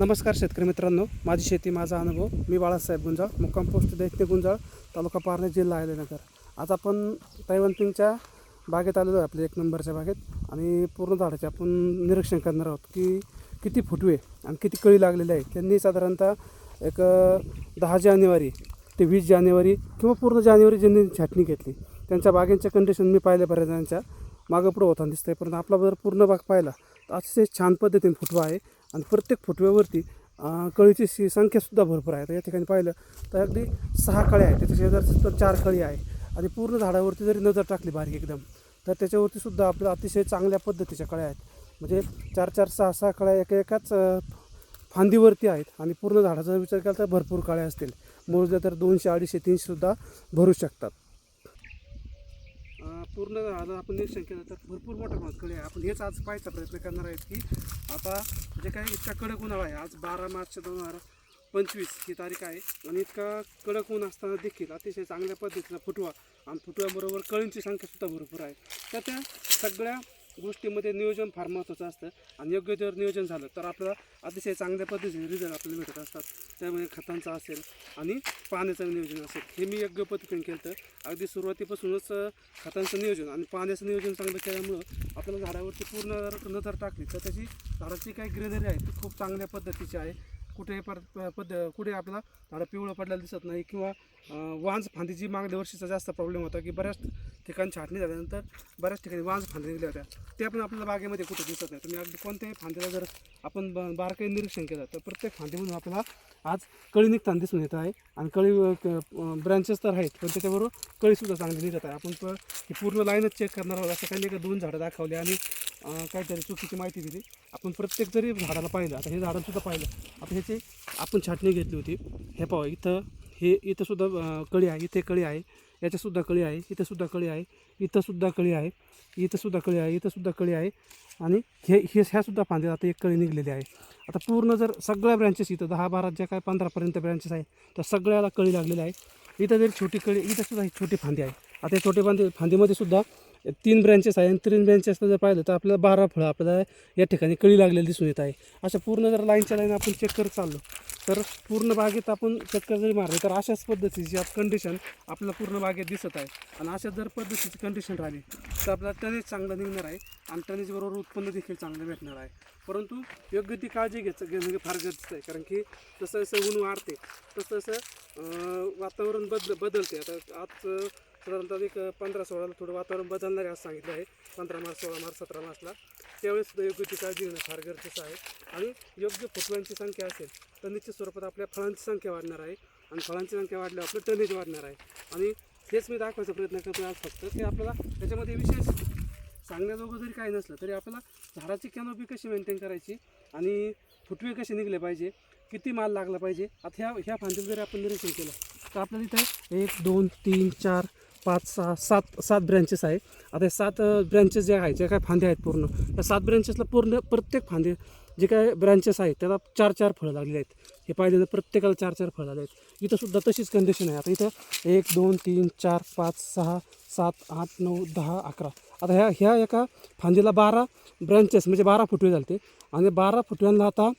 नमस्कार शेतकरी मित्रांनो माझी शेती माझा अनुभव. मी बाळासाहेब गुंजाळ मुक्काम पोस्ट दैत्य गुंजाळ तालुका पारणे जिल्हा अहिल्यानगर आज आपण तैवंतींच्या बागेत आलेलो आहे आपल्या एक नंबरच्या बागेत. आणि पूर्ण झाडाचे आपण निरीक्षण करणार आहोत की किती फुटवे आणि किती कळी लागलेले आहे. त्यांनी साधारणतः एक दहा जानेवारी ते वीस जानेवारी किंवा पूर्ण जानेवारी ज्यांनी छाटणी घेतली त्यांच्या बागेंच्या कंडिशन मी पाहिल्यापर्यंत त्यांच्या मागं पुढं होताना दिसतंय परंतु आपला जर पूर्ण बाग पाहिला तर अतिशय छान पद्धतीने फुटवा आहे. आणि प्रत्येक फुटव्यावरती कळीची सी संख्यासुद्धा भरपूर आहे. तर या ठिकाणी पाहिलं तर अगदी सहा कळ्या आहेत. त्याच्या शेजारची तर चार कळी आहे. आणि पूर्ण झाडावरती जरी नजर टाकली बारीक एकदम तर त्याच्यावरती सुद्धा आपल्या अतिशय चांगल्या पद्धतीच्या कळ्या आहेत. म्हणजे चार चार सहा सहा कळ्या एका एकाच फांदीवरती आहेत. आणि पूर्ण झाडाचा विचार केला तर भरपूर कळ्या असतील. मोजल्या तर दोनशे अडीचशे तीनशेसुद्धा भरू शकतात. पूर्ण झालं आपण निरीक्षण केलं तर भरपूर मोठा प्रमाणात कळे आहे. आपण हेच आज पाहायचा प्रयत्न करणार आहेत की आता जे काही इतका कडक उन्हाळा आहे आज बारा मार्च दोन हजार पंचवीस ही तारीख आहे. आणि इतका कडक ऊन असताना देखील अतिशय चांगल्या पद्धतीचा फुटवा आणि फुटव्याबरोबर कळींची संख्यासुद्धा भरपूर आहे. तर त्या सगळ्या गोष्टीमध्ये नियोजन फार महत्त्वाचं असतं आणि योग्य जर नियोजन झालं तर आपल्याला अतिशय चांगल्या पद्धतीने रिझल्ट आपल्याला भेटत असतात. त्यामध्ये खतांचा असेल आणि पाण्याचं नियोजन असेल हे मी योग्य पद्धतीने केलं तर अगदी सुरुवातीपासूनच खतांचं नियोजन आणि पाण्याचं नियोजन चांगलं केल्यामुळं आपल्याला झाडावरती पूर्ण नजर टाकली तर त्याची झाडाची काही ग्रेनरी आहे ती खूप चांगल्या पद्धतीची आहे. कुठे पर प- पद्ध कुठे आपल्याला झाडं पिवळं पडलेलं दिसत नाही किंवा वांज फांदीची मागल्या वर्षीचा जास्त प्रॉब्लेम होता की बऱ्याच ठिकाणी छाटणी झाल्यानंतर बऱ्याच ठिकाणी वांज फांद्या निघल्या होत्या. ते पण आपल्याला बागेमध्ये कुठे दिसत नाही. तुम्ही अगदी कोणत्याही फांद्याला जर आपण ब बारकाई निरीक्षण केलं तर प्रत्येक फांदीमधून आपल्याला आज कळी निघताना दिसून येत आहे आणि कळी ब्रँचेस तर आहेत पण त्याच्याबरोबर कळीसुद्धा चांगली निघत आहे. आपण प- पूर्ण लाईनच चेक करणार आहोत. असं काही नाही का दोन झाडं दाखवली आणि काहीतरी चुकीची माहिती दिली. आपण प्रत्येक जरी झाडाला पाहिलं आता हे झाडांसुद्धा पाहिलं. आता ह्याची आपण छाटणी घेतली होती. हे पाहा इथं हे इथंसुद्धा कळी आहे इथे कळी आहे याच्यासुद्धा कळी आहे इथंसुद्धा कळी आहे इथंसुद्धा कळी आहे इथंसुद्धा कळी आहे इथंसुद्धा कळी आहे. आणि हे हे ह्यासुद्धा सुद्धा आता एक कळी निघलेली आहे. आता पूर्ण जर सगळ्या ब्रँचेस इथं दहा बारा ज्या काय पंधरापर्यंत ब्रँचेस आहे त्या सगळ्याला कळी लागलेली आहे इथं जरी छोटी कळी इथंसुद्धा ही छोटी फांदी आहे आता या छोटे फांदी फांदीमध्ये सुद्धा तीन ब्रँचेस आहे. आणि तीन ब्रँचेसला जर पाहिलं तर आपल्याला बारा फळं आपल्याला या ठिकाणी कळी लागलेली दिसून येत आहे. अशा पूर्ण जर लाईनच्या लाईन आपण चेक करत चाललो तर पूर्ण बागेत आपण चक्कर जरी मारली तर अशाच पद्धतीची आज कंडिशन आपल्याला पूर्ण बागेत दिसत आहे. आणि अशा जर पद्धतीची कंडिशन राहिली तर आपल्याला टनेज चांगलं निघणार आहे. आणि टनेजबरोबर उत्पन्न देखील चांगलं भेटणार आहे. परंतु योग्य ती काळजी घेत घेणं फार गरजेचं आहे. कारण की जसं जसं ऊन वाढते तसं तसं वातावरण बदल बदलते. आता आज अं, साधारणतः एक पंधरा सोळाला थोडं वातावरण बदलणार आहे असं सांगितलं आहे. पंधरा मार्च सोळा मार्च सतरा मार्चला. त्यावेळेसुद्धा योग्य ती काळजी घेणं फार गरजेचं आहे. आणि योग्य फुटव्यांची संख्या असेल तर निश्चित स्वरूपात आपल्या फळांची संख्या वाढणार आहे. आणि फळांची संख्या वाढल्यावर आपलं टनेज वाढणार आहे. आणि हेच मी दाखवायचा प्रयत्न करतो आज फक्त की आपल्याला त्याच्यामध्ये विशेष सांगण्याजोगं जरी काही नसलं तरी आपल्याला झाडाची कॅनोपी कशी मेंटेन करायची आणि फुटवे कसे निघले पाहिजे किती माल लागला पाहिजे आता ह्या ह्या फांदीला जरी आपण निरीक्षण केलं तर आपल्याला इथं एक दोन तीन चार पाच सहा सात सात ब्रँचेस आहे आता हे सात ब्रँचेस जे आहेत जे काय फांदे आहेत पूर्ण त्या सात ब्रँचेसला पूर्ण प्रत्येक फांदे जे काय ब्रँचेस आहेत त्याला चार चार फळं लागलेली आहेत. हे पाहिजे तर प्रत्येकाला चार चार फळं लागले आहेत. इथं सुद्धा तशीच कंडिशन आहे. आता इथं एक दोन तीन चार पाच सहा सात आठ नऊ दहा अकरा. आता ह्या ह्या एका फांदीला बारा ब्रँचेस म्हणजे बारा फुटवे झाले आणि बारा फुटव्यांना आता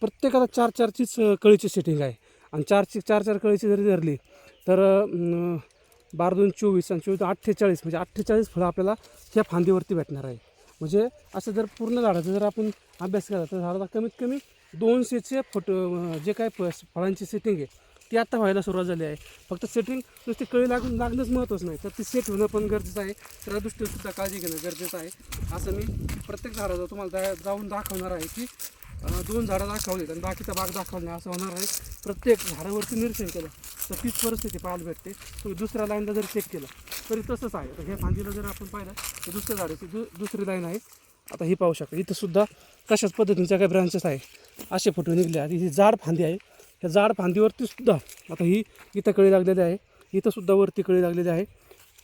प्रत्येकाला चार चारचीच कळीची सेटिंग आहे. आणि चारची चार चार कळीची जरी धरली तर बारा दोन चोवीस आणि चोवीस अठ्ठेचाळीस म्हणजे अठ्ठेचाळीस फळं आपल्याला ह्या फांदीवरती भेटणार आहे. म्हणजे असं जर पूर्ण झाडाचा जर आपण अभ्यास केला तर झाडाला कमीत कमी दोनशेचे फोटो जे काय फ फळांची सेटिंग आहे ती आत्ता व्हायला सुरुवात झाली आहे. फक्त सेटिंग नुसती कळी लागून लागणंच महत्त्वाचं नाही. तर ती सेट होणं पण गरजेचं आहे. त्या दृष्टीने सुद्धा काळजी घेणं गरजेचं आहे. असं मी प्रत्येक झाडाचा तुम्हाला जा जाऊन दाखवणार आहे की दोन झाडं दाखवलीत आणि बाकीचा बाग दाखवला नाही असं होणार आहे. प्रत्येक झाडावरती निरीक्षण केलं तर तीच परिस्थिती पाहायला भेटते. तुम्ही दुसऱ्या लाईनला जर चेक केलं तरी तसंच आहे. तर ह्या फांदीला जर आपण पाहिलं तर दुसऱ्या झाडाची दु दुसरी लाईन आहे. आता ही पाहू शकता इथंसुद्धा तशाच पद्धतीच्या काही ब्रांचेस आहे. असे फोटो निघले आणि ही जाड फांदी आहे. ह्या जाड फांदीवरती सुद्धा आता ही इथं कळी लागलेली आहे. इथंसुद्धा वरती कळी लागलेली आहे.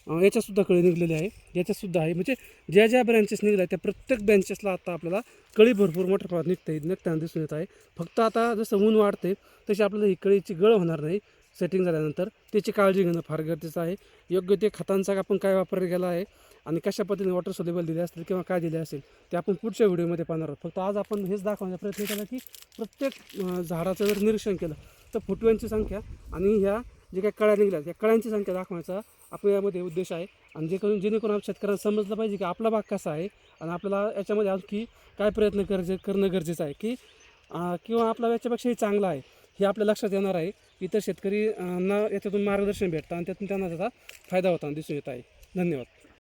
याच्यासुद्धा याच्यातसुद्धा कळी निघलेली आहे. याच्यातसुद्धा आहे. म्हणजे ज्या ज्या ब्रँचेस निघल्या त्या प्रत्येक ब्रँचेसला आता आपल्याला कळी भरपूर मोठ्या प्रमाणात निघता येईल निघताना दिसून येत आहे. फक्त आता जसं ऊन वाढते तशी आपल्याला ही कळीची गळ होणार नाही सेटिंग झाल्यानंतर. त्याची काळजी घेणं फार गरजेचं आहे. योग्य ते खतांचा आपण काय वापर केला आहे आणि कशा पद्धतीने वॉटर सोलेबल दिले असतील किंवा काय दिले असेल ते आपण पुढच्या व्हिडिओमध्ये पाहणार आहोत. फक्त आज आपण हेच दाखवण्याचा प्रयत्न केला की प्रत्येक झाडाचं जर निरीक्षण केलं तर फुटव्यांची संख्या आणि ह्या जे काही कळ्या निघल्या त्या कळ्यांची संख्या दाखवण्याचा आपल्या यामध्ये उद्देश आहे. आणि जे करून जेणेकरून आप शेतकऱ्यांना समजलं पाहिजे की आपला भाग कसा आहे आणि आपल्याला याच्यामध्ये आणखी काय प्रयत्न गरजे करणं गरजेचं आहे की किंवा आपला याच्यापेक्षाही चांगला आहे हे आपल्या लक्षात येणार आहे. इतर शेतकरी ना याच्यातून मार्गदर्शन भेटतं आणि त्यातून त्यांना त्याचा फायदा होताना दिसून येत आहे. धन्यवाद.